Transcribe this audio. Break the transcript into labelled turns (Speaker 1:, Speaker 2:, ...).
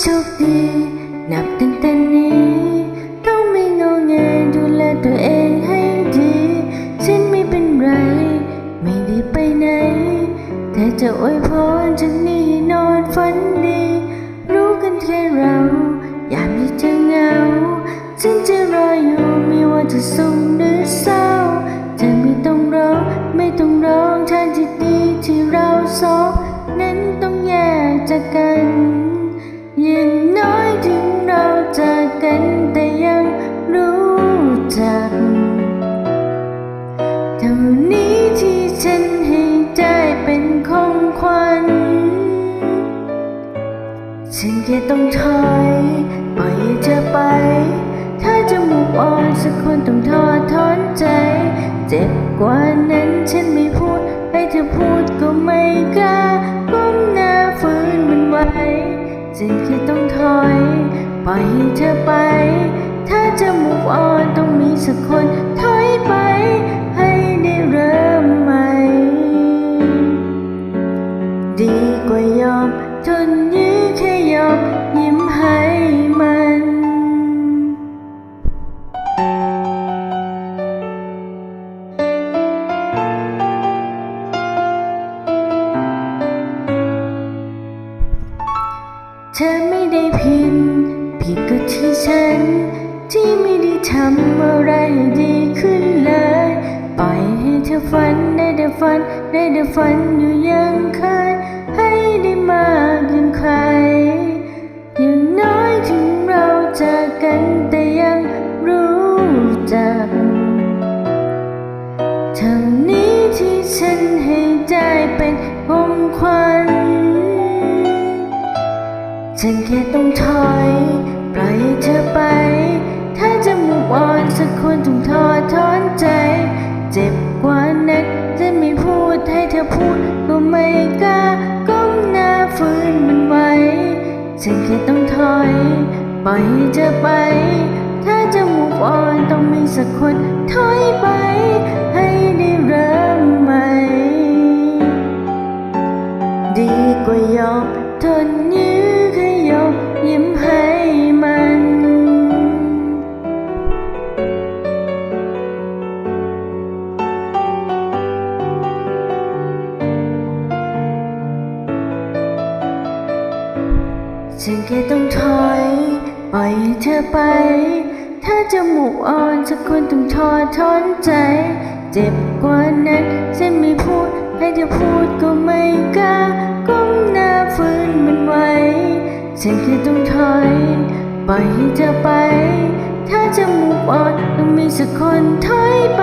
Speaker 1: โชคดี นับตั้งแต่นี้ ต้องไม่งอแงดูแลตัวเองให้ดี ฉันไม่เป็นไร ไม่ได้ไปไหน แต่จะอวยพรฉันนี่นอนฝันดี รู้กันแค่เรา ยามที่จะเหงา ฉันจะรออยู่ไม่ว่าจะสุขหรือเศร้าเธอไม่ต้องร้องไม่ต้องร้องทางที่ดีที่เราสองนั้นต้องแยกจากกัน ย่างน้อยถึงเราจากกันแต่ยังรู้จักเท่านี้ที่ฉันให้ได้เป็นของขวัญฉันแค่ต้องถอยปล่อยเธอไป ถ้าจะมุกอ่อนสักคนต้องทอดถอนใจ เจ็บกว่านั้นฉันไม่พูด ให้เธอพูดก็ไม่กล้าก้มหน้าฝืนมันไว้ฉันแค่ ปล่อยให้เธอไป ถ้าจะมุกอ่อนต้องมีสักคนถอยไป ให้ได้เริ่มใหม่ ดีกว่ายอมทนยื้อแค่ยอมยิ้มให้มันเธอไม่ได้ผิด ผิดก็ที่ฉัน ที่ไม่ได้ทำอะไรดีขึ้นเลยปล่อยให้เธอฝันได้แต่ฝันได้แต่ฝันอยู่ยังเคยให้ได้มากยิ่งใครอย่างน้อยถึงเราจากกันแต่ยังรู้จักเท่านี้ที่ฉันให้ได้เป็นองขวัญฉันแค่ต้องถอย ปล่อยให้เธอไป ถ้าจะมุกอ่อนสักคนต้องทอดถอนใจ เจ็บกว่านั้นจะไม่พูดให้เธอพูดก็ไม่กล้าก้มหน้าฝืนมันไว้ฉันแค่ต้องถอย ปล่อยให้เธอไป ถ้าจะมุกอ่อนต้องมีสักคนถอยไปให้ได้เริ่ ฉันแค่ต้องถอย ปล่อยให้เธอไป ถ้าจะหมูกอ่อนสักคนต้องทอดถอนใจ เจ็บกว่านั้นฉันไม่พูด ให้เธอพูดก็ไม่กล้าก้มหน้าฝืนมันไว้ ฉันแค่ต้องถอย ปล่อยให้เธอไป ถ้าจะหมูกอ่อนต้องมีสักคนถอยไป